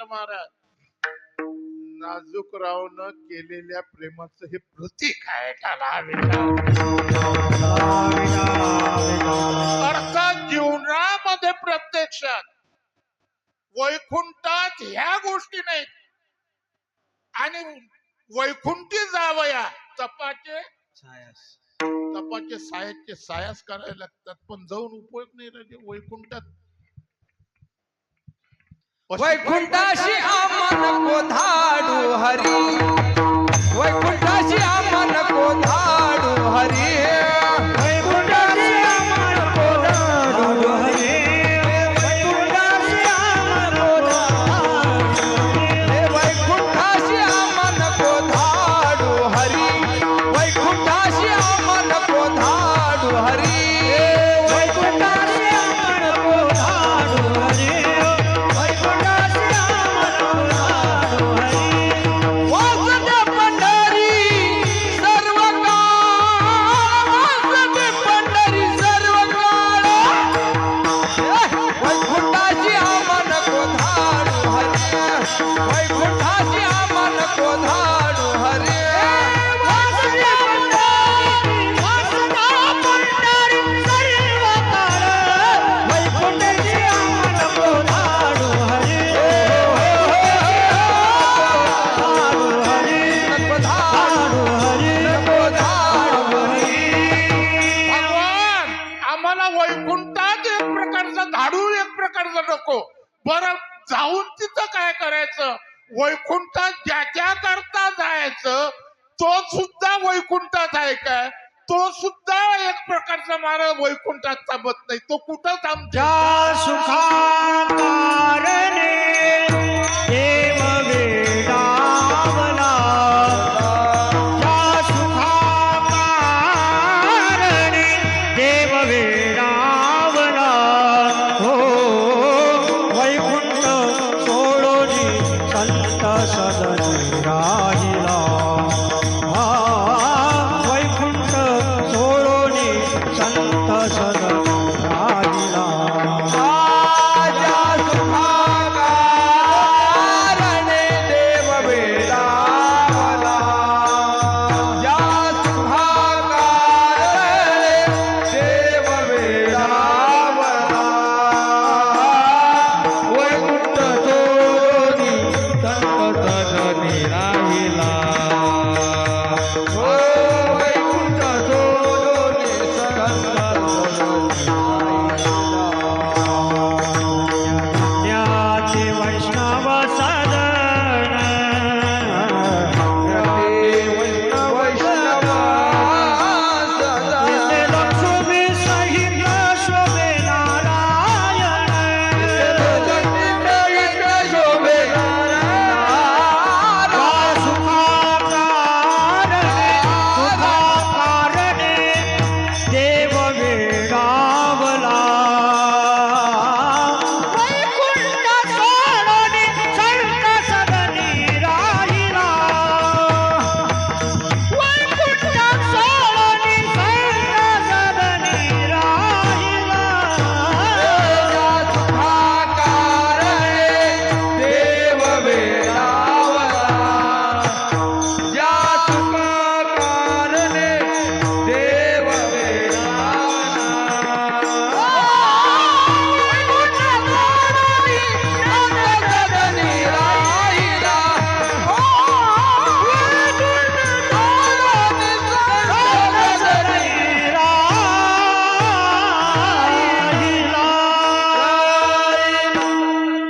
म्हटलं महाराज नाजूकरावनं केलेल्या प्रेमाचं हे प्रतीक आहे त्याला अर्थात जीवनामध्ये प्रत्यक्षात वैकुंठात ह्या गोष्टी नाहीत. आणि वैकुंठी जावया तपाचे तपाचे सायाचे सायास करायला लागतात पण जाऊन उपयोग नाही राहिले. वैकुंठात वैकुंठाशी आमन को धाडू हरी. वैकुंठाशी आमन को धाडू हरी. नको. बरं जाऊन तिथं काय करायचं? वैकुंठात ज्याच्या करता जायचं तो सुद्धा वैकुंठात आहे काय? तो सुद्धा एक प्रकारचा महाराज वैकुंठात थांबत नाही. तो कुठं थांबतो ज्या sada